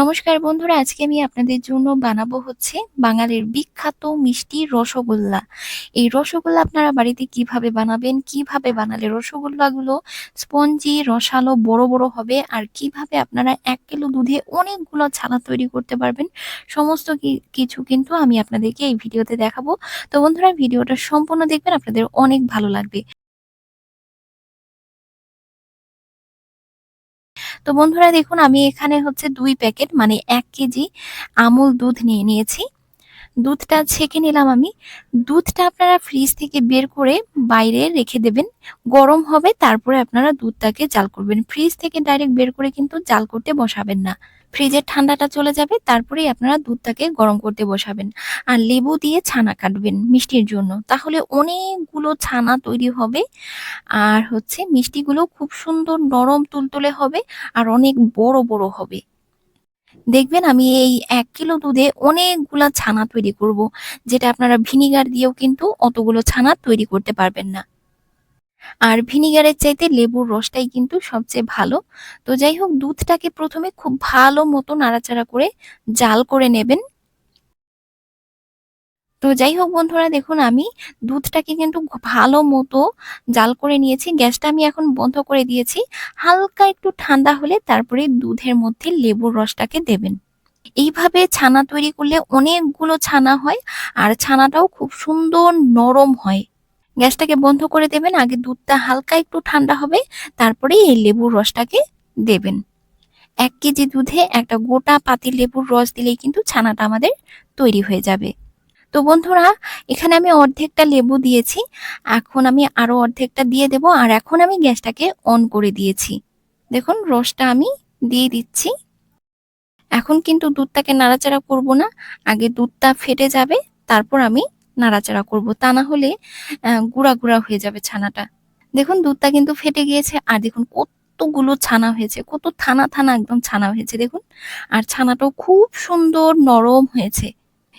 নমস্কার বন্ধুরা, আজকে আমি আপনাদের জন্য বানাবো হচ্ছে বাঙালির বিখ্যাত মিষ্টি রসগোল্লা। এই রসগোল্লা আপনারা বাড়িতে কীভাবে বানাবেন, কীভাবে বানালে রসগোল্লাগুলো স্পঞ্জি, রসালো, বড় বড় হবে, আর কীভাবে আপনারা এক কিলো দুধে অনেকগুলো ছানা তৈরি করতে পারবেন, সমস্ত কিছু কিন্তু আমি আপনাদেরকে এই ভিডিওতে দেখাবো। তো বন্ধুরা, ভিডিওটা সম্পূর্ণ দেখবেন, আপনাদের অনেক ভালো লাগবে। তো বন্ধুরা দেখুন, আমি এখানে হচ্ছে দুই প্যাকেট মানে এক কেজি আমুল দুধ নিয়ে নিয়েছি। দুধটা ছেঁকে নিলাম আমি। দুধটা আপনারা ফ্রিজ থেকে বের করে বাইরে রেখে দেবেন। গরম হবে, তারপরে আপনারা দুধটাকে জাল করবেন। ফ্রিজ থেকে ডাইরেক্ট বের করে কিন্তু জাল করতে বসাবেন না। ফ্রিজের ঠান্ডাটা চলে যাবে, তারপরেই আপনারা দুধটাকে গরম করতে বসাবেন। আর লেবু দিয়ে ছানা কাটবেন মিষ্টির জন্য। তাহলে অনেকগুলো ছানা তৈরি হবে। আর হচ্ছে মিষ্টিগুলো খুব সুন্দর নরম তুলতুলে হবে, আর অনেক বড় বড় হবে। দেখবেন আমি এই এক কিলো দুধে অনেকগুলা ছানা তৈরি করব, যেটা আপনারা ভিনিগার দিয়েও কিন্তু অতগুলো ছানা তৈরি করতে পারবেন না। আর ভিনিগারের চাইতে লেবুর রসটাই কিন্তু সবচেয়ে ভালো। তো যাই হোক, দুধটাকে প্রথমে খুব ভালো মতো নাড়াচাড়া করে জাল করে নেবেন। তো যাই হোক বন্ধুরা, দেখুন আমি দুধটাকে কিন্তু ভালো মতো জাল করে নিয়েছি। গ্যাসটা আমি এখন বন্ধ করে দিয়েছি। হালকা একটু ঠান্ডা হলে তারপরে দুধের মধ্যে লেবুর রসটাকে দেবেন। এইভাবে ছানা তৈরি করলে অনেকগুলো ছানা হয় আর ছানাটাও খুব সুন্দর নরম হয়। গ্যাসটাকে বন্ধ করে দেবেন। আগে দুধটা হালকা একটু ঠান্ডা হবে, তারপরে এই লেবুর রসটাকে দেবেন। এক কেজি দুধে একটা গোটা পাতি লেবুর রস দিলেই কিন্তু ছানাটা আমাদের তৈরি হয়ে যাবে। তো বন্ধুরা, এখানে আমি অর্ধেকটা লেবু দিয়েছি। এখন আমি আরও অর্ধেকটা দিয়ে দেব আর এখন আমি গ্যাসটাকে অন করে দিয়েছি। দেখুন, রসটা আমি দিয়ে দিচ্ছি। এখন কিন্তু দুধটাকে নাড়াচাড়া করব না। আগে দুধটা ফেটে যাবে, তারপর আমি নাড়াচাড়া করব। তা না হলে গুঁড়া গুঁড়া হয়ে যাবে ছানাটা। দেখুন, দুধটা কিন্তু ফেটে গিয়েছে আর দেখুন কতগুলো ছানা হয়েছে, কত থানা থানা একদম ছানা হয়েছে। দেখুন, আর ছানাটাও খুব সুন্দর নরম হয়েছে।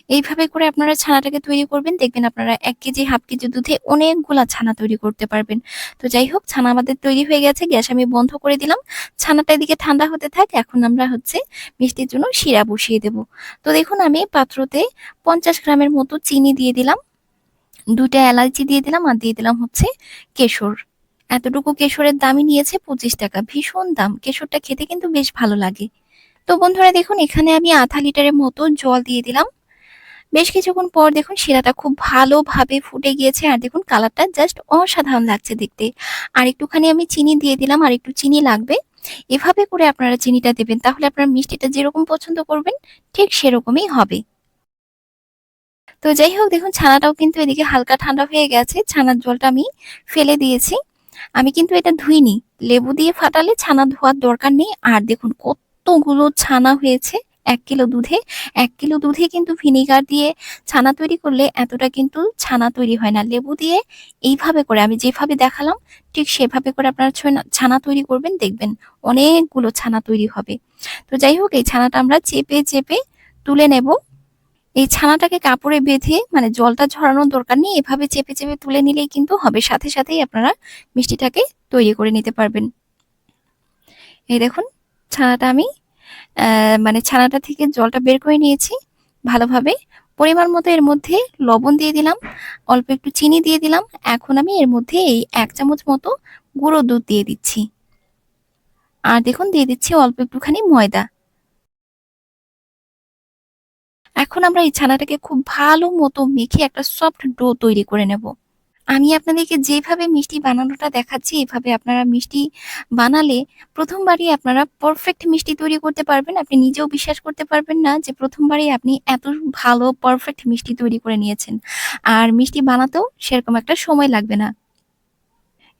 এইভাবে করে আপনারা ছানাটাকে তৈরি করবেন। দেখবেন আপনারা এক কেজি, হাফ কেজি দুধে অনেকগুলা ছানা তৈরি করতে পারবেন। তো যাই হোক, ছানা আমাদের তৈরি হয়ে গেছে, গ্যাস আমি বন্ধ করে দিলাম। ছানাটা এদিকে ঠান্ডা হতে থাক, এখন আমরা হচ্ছে মিষ্টির জন্য শিরা বসিয়ে দেব। তো দেখুন, আমি পাত্রতে পঞ্চাশ গ্রামের মতো চিনি দিয়ে দিলাম। দুটা এলাচি দিয়ে দিলাম আর দিয়ে দিলাম হচ্ছে কেশর। এতটুকু কেশরের দামই নিয়েছে পঁচিশ টাকা, ভীষণ দাম। কেশরটা খেতে কিন্তু বেশ ভালো লাগে। তো বন্ধুরা দেখুন, এখানে আমি আধা লিটারের মতো জল দিয়ে দিলাম। বেশ কিছুক্ষণ পর দেখুন শিরাটা খুব ভালোভাবে ফুটে গিয়েছে আর দেখুন কালারটা জাস্ট অসাধারণ লাগছে দেখতে। আর একটুখানি আমি চিনি দিয়ে দিলাম, আর একটু চিনি লাগবে। এভাবে করে আপনারা চিনিটা দেবেন, তাহলে আপনার মিষ্টিটা যেরকম পছন্দ করবেন, ঠিক সেরকমই হবে। তো যাই হোক, দেখুন ছানাটাও কিন্তু এদিকে হালকা ঠান্ডা হয়ে গেছে, ছানার জলটা আমি ফেলে দিয়েছি। আমি কিন্তু এটা ধুইনি, লেবু দিয়ে ফাটালে ছানা ধোয়ার দরকার নেই। আর দেখুন কতগুলো ছানা হয়েছে এক কিলো দুধে, এক কিলো দুধে কিন্তু ভিনিগার দিয়ে ছানা তৈরি করলে এতটা কিন্তু ছানা তৈরি হয় না। লেবু দিয়ে এইভাবে করে আমি যেভাবে দেখালাম, ঠিক সেভাবে করে আপনারা ছানা তৈরি করবেন, দেখবেন অনেকগুলো ছানা তৈরি হবে। তো যাই হোক, এই ছানাটা আমরা চেপে চেপে তুলে নেব। এই ছানাটাকে কাপড়ে বেঁধে মানে জলটা ঝরানোর দরকার নেই, এভাবে চেপে চেপে তুলে নিলেই কিন্তু হবে। সাথে, সাথেই আপনারা মিষ্টিটাকে তৈরি করে নিতে পারবেন। এই দেখুন, ছানাটা আমি মানে ছানাটা থেকে জলটা বের করে নিয়েছি ভালোভাবে। পরিমাণ মতো এর মধ্যে লবণ দিয়ে দিলাম, অল্প একটু চিনি দিয়ে দিলাম। এখন আমি এর মধ্যে এই এক চামচ মতো গুঁড়ো দুধ দিয়ে দিচ্ছি। আর দেখুন, দিয়ে দিচ্ছি অল্প একটুখানি ময়দা। এখন আমরা এই ছানাটাকে খুব ভালো মতো মেখে একটা সফট ডো তৈরি করে নেব। আমি আপনাদেরকে যেভাবে মিষ্টি বানানোটা দেখাচ্ছি, এভাবে আপনারা মিষ্টি বানালে প্রথমবারই আপনারা পারফেক্ট মিষ্টি তৈরি করতে পারবেন। আপনি নিজেও বিশ্বাস করতে পারবেন না যে প্রথমবারই আপনি এত ভালো পারফেক্ট মিষ্টি তৈরি করে নিয়েছেন। আর মিষ্টি বানাতেও সেরকম একটা সময় লাগবে না।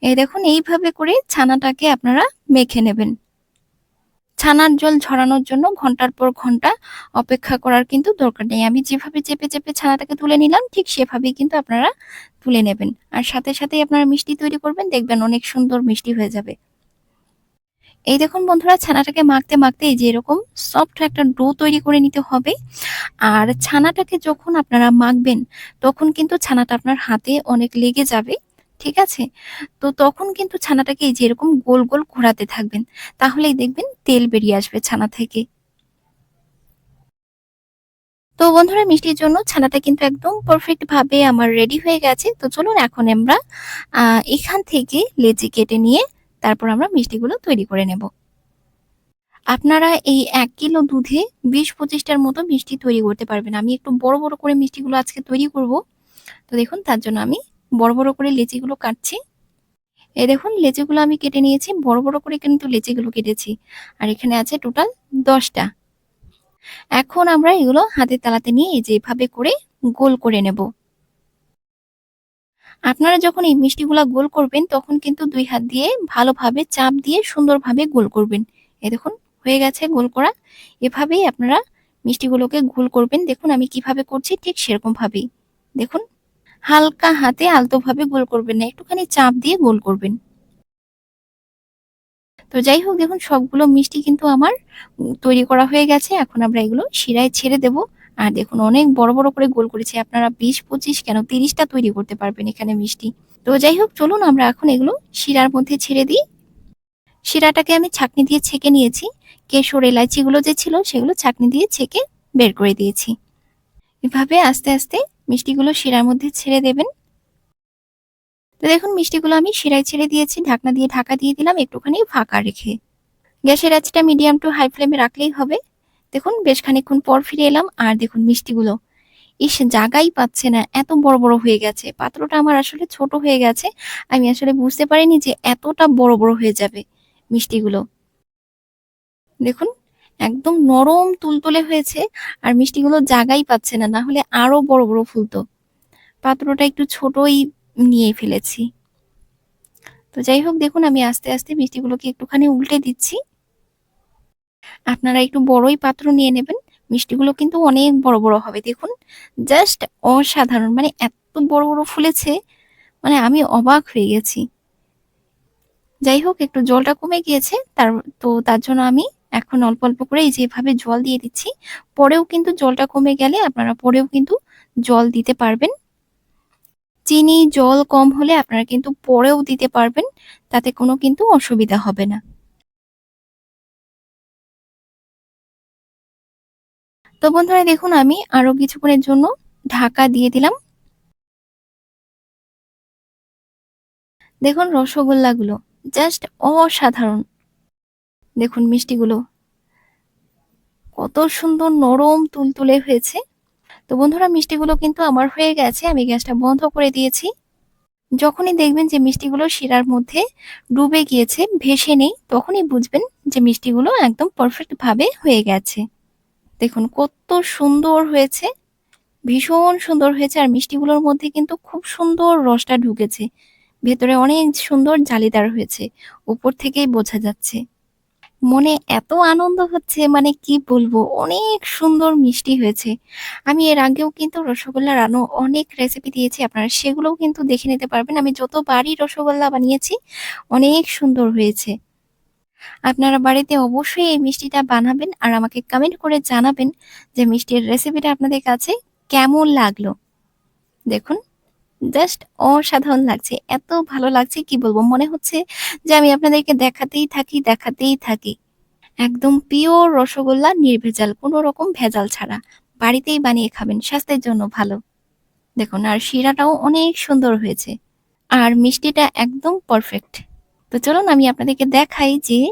এই দেখুন, এইভাবে করে ছানাটাকে আপনারা মেখে নেবেন। ছানার জল ঝরানোর জন্য ঘণ্টার পর ঘণ্টা অপেক্ষা করার কিন্তু দরকার নেই। আমি যেভাবে চেপে চেপে ছানাটাকে তুলে নিলাম, ঠিক সেভাবেই কিন্তু আপনারা তুলে নেবেন। আর সাথে সাথেই আপনারা মিষ্টি তৈরি করবেন, দেখবেন অনেক সুন্দর মিষ্টি হয়ে যাবে। এই দেখুন বন্ধুরা, ছানাটাকে মাখতে মাখতে এই যে এরকম সফট একটা ডো তৈরি করে নিতে হবে। আর ছানাটাকে যখন আপনারা মাখবেন, তখন কিন্তু ছানাটা আপনার হাতে অনেক লেগে যাবে। ঠিক আছে? তো তখন কিন্তু ছানাটাকে এই যে এরকম গোল গোল ঘোরাতে থাকবেন, তাহলেই দেখবেন তেল বেরিয়ে আসবে ছানা থেকে। তো বন্ধুরা, মিষ্টির জন্য ছানাটা কিন্তু একদম পারফেক্ট ভাবে আমার রেডি হয়ে গেছে। তো চলুন এখন আমরা এখান থেকে লেচি কেটে নিয়ে তারপর আমরা মিষ্টিগুলো তৈরি করে নেব। আপনারা এই এক কিলো দুধে বিশ পঁচিশটার মতো মিষ্টি তৈরি করতে পারবেন। আমি একটু বড় বড় করে মিষ্টিগুলো আজকে তৈরি করব। তো দেখুন, তার জন্য আমি বড় বড় করে লেচিগুলো কাটছি। এই দেখুন, লেচিগুলো আমি কেটে নিয়েছি, বড় বড় করে কিন্তু লেচিগুলো কেটেছি। আর এখানে আছে টোটাল দশটা। এখন আমরা এগুলো হাতের তালাতে নিয়ে এই যে এভাবে করে গোল করে নেব। আপনারা যখন এই মিষ্টিগুলা গোল করবেন, তখন কিন্তু দুই হাত দিয়ে ভালোভাবে চাপ দিয়ে সুন্দরভাবে গোল করবেন। এ দেখুন, হয়ে গেছে গোল করা। এভাবেই আপনারা মিষ্টিগুলোকে গোল করবেন। দেখুন আমি কীভাবে করছি, ঠিক সেরকমভাবেই। দেখুন হালকা হাতে আলতোভাবে গোল করবেন না, একটুখানি চাপ দিয়ে গোল করবেন। তো যাই হোক, দেখুন, সবগুলো মিষ্টি কিন্তু আমার তৈরি করা হয়ে গেছে। এখন আমরা এগুলো শিরায় ছেড়ে দেব। আর দেখুন, অনেক বড় বড় করে গোল করেছি। আপনারা বিশ, পঁচিশ, কেন তিরিশটা তৈরি করতে পারবেন এখানে মিষ্টি। তো যাই হোক, চলুন আমরা এখন এগুলো শিরার মধ্যে ছেড়ে দিই। শিরাটাকে আমি ছাকনি দিয়ে ছেঁকে নিয়েছি। কেশর এলাচিগুলো যে ছিল, সেগুলো ছাকনি দিয়ে ছেঁকে বের করে দিয়েছি। এভাবে আস্তে আস্তে মিষ্টিগুলো শিরার মধ্যে ছেড়ে দেবেন। তো দেখুন, মিষ্টিগুলো আমি শিরায় ছেড়ে দিয়েছি, ঢাকনা দিয়ে ঢাকা দিয়ে দিলাম, একটুখানি ফাঁকা রেখে। গ্যাসের আঁচটা মিডিয়াম টু হাই ফ্লেমে রাখলেই হবে। দেখুন, বেশ খানিক্ষণ পর ফিরে এলাম, আর দেখুন মিষ্টিগুলো। ইস জাগাই পাচ্ছে না, এত বড় বড় হয়ে গেছে। পাত্রটা আমার আসলে ছোট হয়ে গেছে, আমি আসলে বুঝতে পারিনি যে এতটা বড় বড় হয়ে যাবে মিষ্টিগুলো। দেখুন একদম নরম তুলতুলে হয়েছে আর মিষ্টিগুলো জাগাই পাচ্ছে না না হলে আরও বড় বড় ফুলতো। পাত্রটা একটু ছোটই নিয়ে ফেলেছি। তো যাই হোক, দেখুন আমি আস্তে আস্তে মিষ্টিগুলোকে একটুখানি উল্টে দিচ্ছি। আপনারা একটু বড়ই পাত্র নিয়ে নেবেন, মিষ্টিগুলো কিন্তু অনেক বড় বড় হবে। দেখুন, জাস্ট অসাধারণ মানে এত বড় বড় ফুলেছে মানে আমি অবাক হয়ে গেছি। যাই হোক, একটু জলটা কমে গিয়েছে, তার তো তার জন্য আমি এখন অল্প অল্প করে এই যেভাবে জল দিয়ে দিচ্ছি, পরেও কিন্তু জলটা কমে গেলে আপনারা পরেও কিন্তু জল দিতে পারবেন। চিনি, জল কম হলে আপনারা কিন্তু পরেও দিতে পারবেন, তাতে কোনো কিন্তু অসুবিধা হবে না। তো বন্ধুরা দেখুন, আমি আরও কিছুক্ষণের জন্য ঢাকা দিয়ে দিলাম। দেখুন রসগোল্লাগুলো, জাস্ট অসাধারণ। দেখুন মিষ্টিগুলো। কত সুন্দর নরম তুলতুলে হয়েছে। তো বন্ধুরা, মিষ্টিগুলো কিন্তু আমার হয়ে গেছে। আমি গ্যাসটা বন্ধ করে দিয়েছি। যখনই দেখবেন যে মিষ্টিগুলো শিরার মধ্যে ডুবে গিয়েছে, ভেসে নেই, তখনই বুঝবেন যে মিষ্টিগুলো একদম পারফেক্ট ভাবে হয়ে গেছে। দেখুন কত সুন্দর হয়েছে। ভীষণ সুন্দর হয়েছে। আর মিষ্টিগুলোর মধ্যে কিন্তু খুব সুন্দর রসটা ঢুকেছে। ভেতরে অনেক সুন্দর জালিদার হয়েছে। উপর থেকেই বোঝা যাচ্ছে। মনে এত আনন্দ হচ্ছে মানে কি বলব, অনেক সুন্দর মিষ্টি হয়েছে। আমি এর আগেও কিন্তু রসগোল্লার আরও অনেক রেসিপি দিয়েছি, আপনারা সেগুলোও কিন্তু দেখে নিতে পারবেন। আমি যতবারই রসগোল্লা বানিয়েছি, অনেক সুন্দর হয়েছে। আপনারা বাড়িতে অবশ্যই এই মিষ্টিটা বানাবেন আর আমাকে কমেন্ট করে জানাবেন যে মিষ্টির রেসিপিটা আপনাদের কাছে কেমন লাগল। দেখুন। জাস্ট অসাধারণ লাগছে। এত ভালো লাগছে, কি বলব? মনে হচ্ছে যে আমি আপনাদেরকে দেখাতেই থাকি দেখাতেই থাকি। একদম পিওর রসগোল্লা নির্ভেজাল, কোনো রকম ভেজাল ছাড়া। বাড়িতেই বানিয়ে খাবেন, স্বাস্থ্যের জন্য ভালো। দেখুন, আর শিরাটাও অনেক সুন্দর হয়েছে। আর মিষ্টিটা একদম পারফেক্ট তো চলুন, আমি আপনাদেরকে দেখাই যে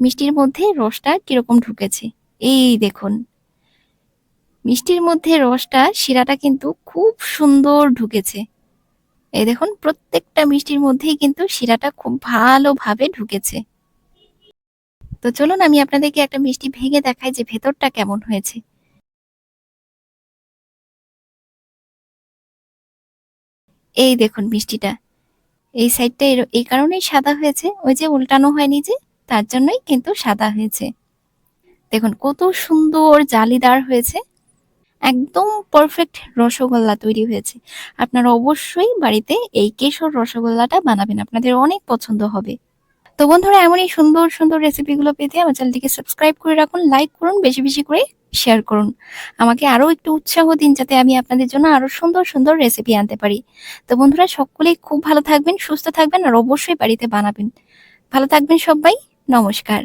মিষ্টির মধ্যে রসটা কীরকম ঢুকেছে। এই দেখুন। মিষ্টির মধ্যে রসটা, শিরাটা কিন্তু খুব সুন্দর ঢুকেছে। এই দেখুন, প্রত্যেকটা মিষ্টির মধ্যেই কিন্তু শিরাটা খুব ভালোভাবে ঢুকেছে। তো চলুন, আমি আপনাদেরকে একটা মিষ্টি ভেঙে দেখাই যে ভেতরটা কেমন হয়েছে। এই দেখুন মিষ্টিটা। এই সাইডটা এই কারণেই সাদা হয়েছে। ওই যে উল্টানো হয়নি যে, তার জন্যই কিন্তু সাদা হয়েছে। দেখুন, কত সুন্দর জালিদার হয়েছে। একদম পারফেক্ট রসগোল্লা তৈরি হয়েছে। আপনারা অবশ্যই বাড়িতে এই কেশর রসগোল্লাটা বানাবেন, আপনাদের অনেক পছন্দ হবে। তো বন্ধুরা এমনই সুন্দর সুন্দর রেসিপিগুলো পেতে আমার চ্যানেলটিকে সাবস্ক্রাইব করে রাখুন লাইক করুন, বেশি বেশি করে শেয়ার করুন। আমাকে আরও একটু উৎসাহ দিন যাতে আমি আপনাদের জন্য আরও সুন্দর সুন্দর রেসিপি আনতে পারি। তো বন্ধুরা, সকলেই খুব ভালো থাকবেন, সুস্থ থাকবেন আর অবশ্যই বাড়িতে বানাবেন। ভালো থাকবেন সবাই, নমস্কার।